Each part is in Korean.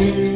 you.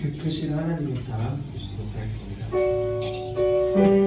그 끝이 하나님의 사랑 주시도록 하겠습니다. thank you